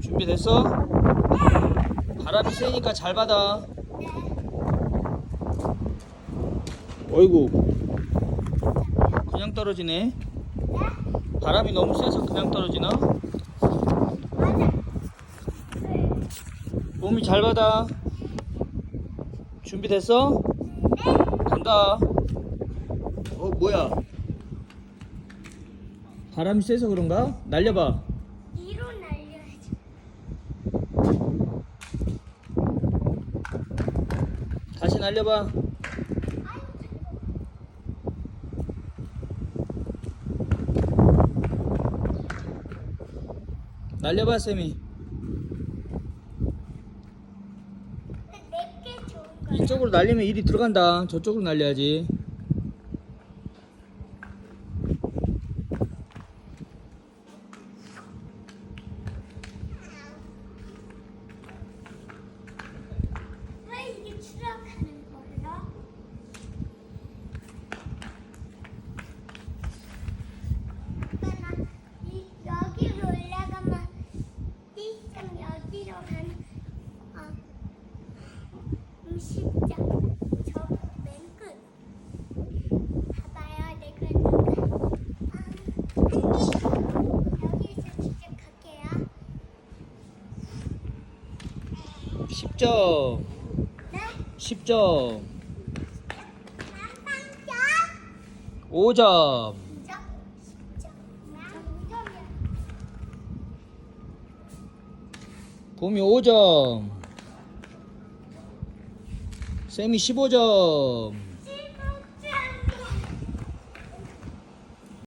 준비됐어? 바람이 세니까 잘 받아. 어이구. 그냥 떨어지네. 바람이 너무 세서 그냥 떨어지나? 몸이 잘 받아. 준비됐어? 간다. 어, 뭐야? 바람이 세서 그런가? 날려봐. 뒤로 날려야지. 다시 날려봐. 날려봐, 쌤이. 이쪽으로 날리면 일이 들어간다. 저쪽으로 날려야지. 왜 이게 추락하는 거야? 아빠 나이 여기로 올라가면 여기로 가는 어 음식점 저맨 끝. 봐봐요 내가 누가 아, 여기서 시작할게요. 10점. 네? 10점. 빵빵점. 5점. 봄이 5점. 쌤이 15점.